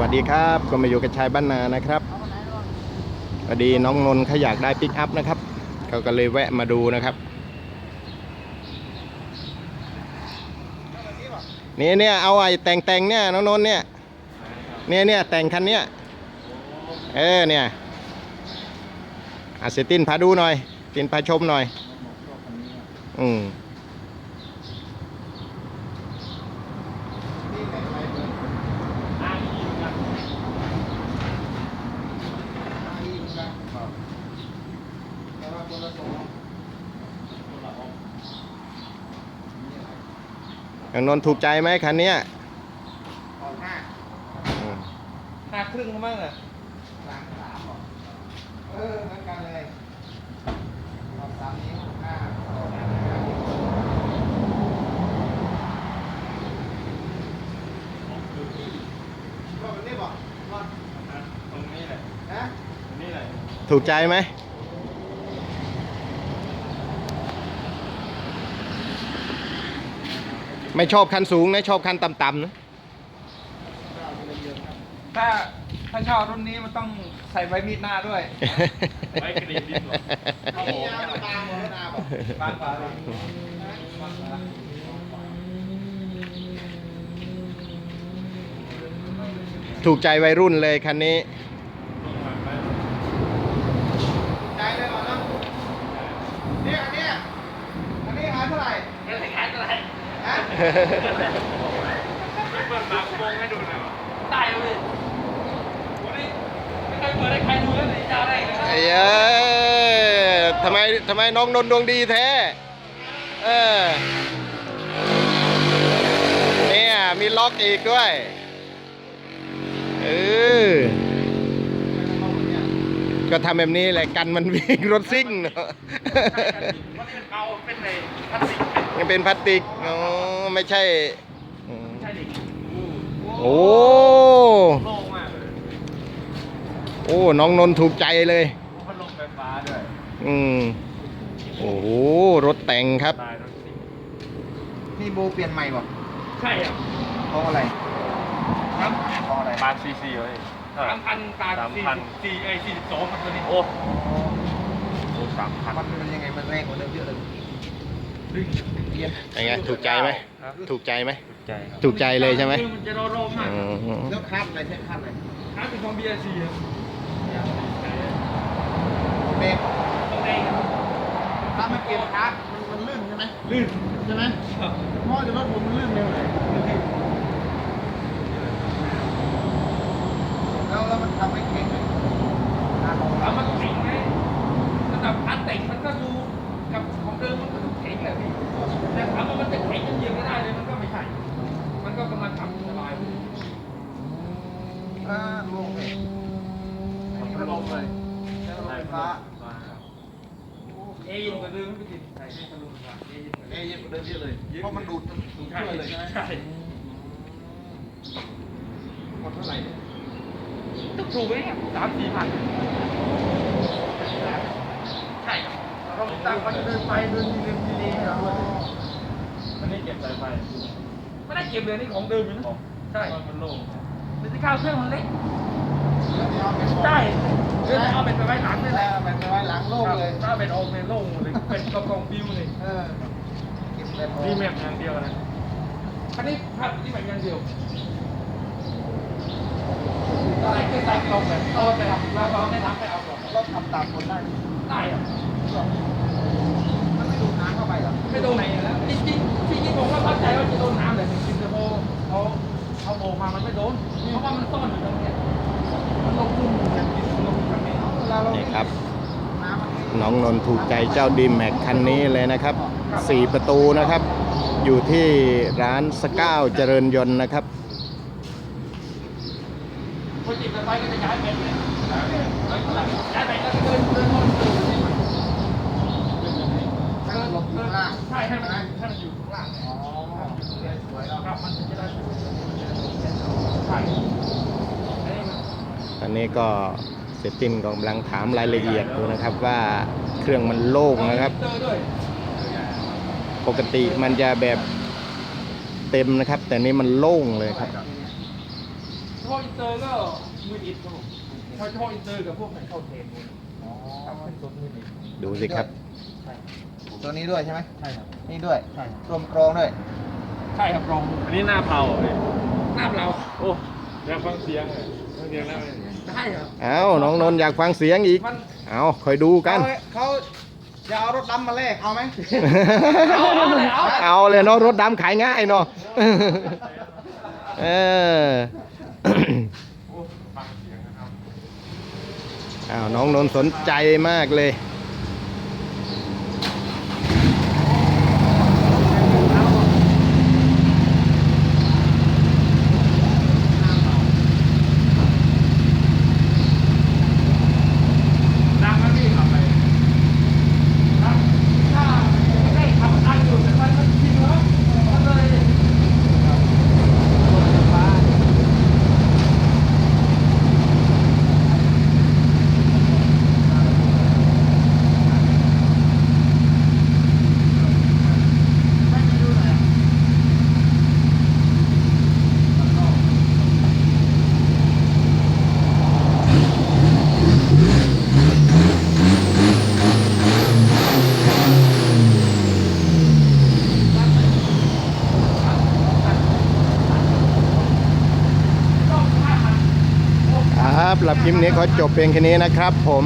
วัสดีครับก็มาอยู่กับชายบ้านนานะครับพอดีน้องนนท์เขาอยากได้ปิกอัพนะครับเขาก็เลยแวะมาดูนะครับ นี่เนี่ยเอาไอ้แต่งแต่งเนี่ยน้องนนท์เนี่ยเนี่ยเนี่ยแต่งคันเนี้ยเออเนี่ยอาเซตินพาดูหน่อยตินพาชมหน่อย อืม น้องนนท์ถูกใจไหมคันเนี้ยอืมห้าครึ่งมั้งอะเออเหมือนกันเลยออกสามนิ้วหน้าตรงนี้แหละฮะตรงนี้แหละถูกใจไหม ไม่ชอบคันสูงนะ ชอบคันต่ำๆนะ ถ้าถ้าชอบรุ่นนี้มันต้องใส่ใบมีดหน้าด้วย ไว้กรีดดินเหรอเอามียาวมาตามหมดแล้วนะบอก บางกว่าเลยบางกว่าถูกใจวัยรุ่นเลยคันนี้ ใจเลยก่อนนะเนี่ยอันเนี้ยอันนี้หาเท่าไหร่ ไม่ใช่ขายอะไร ฮะ เปิดมากูมงให้ดูหน่อยวะตายเลยวันนี้ไม่เคยเปิดให้ใครดูแล้วไหนจะได้นะไอ้เอ้ยทำไมทำไมน้องนนท์ดวงดีแท้ เออ เนี่ย มีล็อกอีกด้วย เออ ก็ทำแบบนี้แหละกันมันวิ่งรถซิ่งเนาะมันเป็นเอาเป็นในพลาสติกยังเป็นพลาสติกอ๋อไม่ใช่อืมใช่ดิโอ้ โล่งมากเลยโอ้ น้องนนท์ถูกใจเลย พัดลมไฟฟ้าด้วยอืม โอ้โห รถแต่งครับ ตายรถสินี่โบเปลี่ยนใหม่บอกใช่อะเพราะอะไรครับเพราะอะไรปานซีซี ไว้สามพันตาสามพัน สี่ไอ้สี่สิบสองครับตัวนี้โอ้โหสามพันมันเป็นยังไงมันแรงกว่าเดิมเยอะเลยเปลี่ยนเป็นไงถูกใจไหมถูกใจไหมใจครับถูกใจเลยใช่ไหมมันจะรอรมากอืมแล้วคาดอะไรใช้คาดอะไรถ้าเป็นของ BRC อะเบรกต้องเองครับถ้าไม่เปลี่ยนคาดมันมันลื่นใช่ไหมลื่นใช่ไหมเพราะจะรถผมมันลื่นเร็วเลยแล้วแล้วมันทำให้แข็งเลยหน้าของ ถา เรา มมันแข็งไหมระดับอันแต่งมันก็ดูกับของเดิมมันก็ต้องแข็งแหละพี่แต่ถามว่ามันจะแข็งจนยืนไม่ได้เลยมันก็ไม่ใช่ มันก็กำลังขับสบาย อ่าลงเลยไม่มีพัดลมเลยใช้รถไฟฟ้า เอเย็นกว่าเดิมไม่ติด เอเย็นกว่าเอเดิมเย็นกว่าเดิมเยอะเลยเพราะมันดูดดูดช่วยเลยใช่ไหมใช่หมดเท่าไหร่เนี่ยต้องถูกไหมเนี่ยสามสี่พันใช่เราตั้งมันเดินไปเดินดีเดินดีดีเราด้วยอันนี้เก็บสายไฟไม่ได้เก็บเลยนี่ของเดิมอยู่นะใช่มันโล่งเป็นที่ข้าวเครื่องมันเล็กใช่ เดี๋ยวจะเอาเป็นไปไว้หลังนี่แหแล้ละวมันไปไว้หลังโล่งเลย ถ้าเป็นโอมในโล่งเลย เป็นกองกองฟิวเลยเออเก็บแบบนี่แมปอย่างเดียวนะอันนี้ภาพที่แบบอย่างเดียวอะไรคือใส่กล่องแบบเอาไปทำแล้วเอาไม่ทำไปเอากล่องเราทำตามคนได้ได้อะมันไม่ดูดน้ำเข้าไปเหรอไม่โดนไหนแล้วจริงจริงจริงๆผมก็เข้าใจว่าจะโดนน้ำแต่จริงๆแต่พอเขาเขาโบกมามันไม่โดนเพราะว่ามันซ่อนอยู่ตรงเนี้ยมันลงทุนอยู่เนี่ยลงทุนแบบ นี่ครับ น้ำมันองนนท์ถูกใจเจ้าดีแม็กคันนี้เลยนะครับสี่ประตูนะครับ อยู่ที่ร้านสก้าวเจริญยนต์นะครับพอจิบไปก็จะย้ายไปเลยย้ายไปก็เดินเดินวนเดินนี่มันใช่ให้มันให้มันอยู่ข้างล่างอ๋อสวยแล้วครับมันจะได้ใช่ตอนนี้ก็ เซตินกำลังถามรายละเอียดดูนะครับว่าเครื่องมันโล่งนะครับเจอด้วยปกติมันจะแบบเต็มนะครับ แต่นี่มันโล่งเลยครับเฉพาะอินเตอร์ก็มืออิดครับผมเฉพาะอินเตอร์กับพวกไหนเข้าเทรนด์ครับเป็นตัวมืออิดดูสิครับใช่ตัวนี้ด้วยใช่ไหมใช่ครับ นี่ด้วยใช่ครับรวมกรองด้วย ใช่ครับรอง อันนี้หน้าเผาเลยหน้าเราโอ้อยากฟังเสียงเลยฟังเสียงแล้วเลย ใช่ครับเอาน้องนนท์อยากฟังเสียงอีก มันเอาคอยดูกัน เขาเขาจะเอารถดำมาแลกเอาไหมเอาเอาเลยเอาเอาเลยเนาะรถดำขายง่ายเนาะเออโอ้ฟังเสียงนะครับอ้าวน้องนนท์สนใจมากเลย ดังไหมพี่ขับไปครับถ้าไม่ได้ขับอันอยู่แต่มันมันทิ้งแล้วมันเลยฟ้า ครับหลับคลิปนี้ขอจบเพียงแค่นี้นะครับผม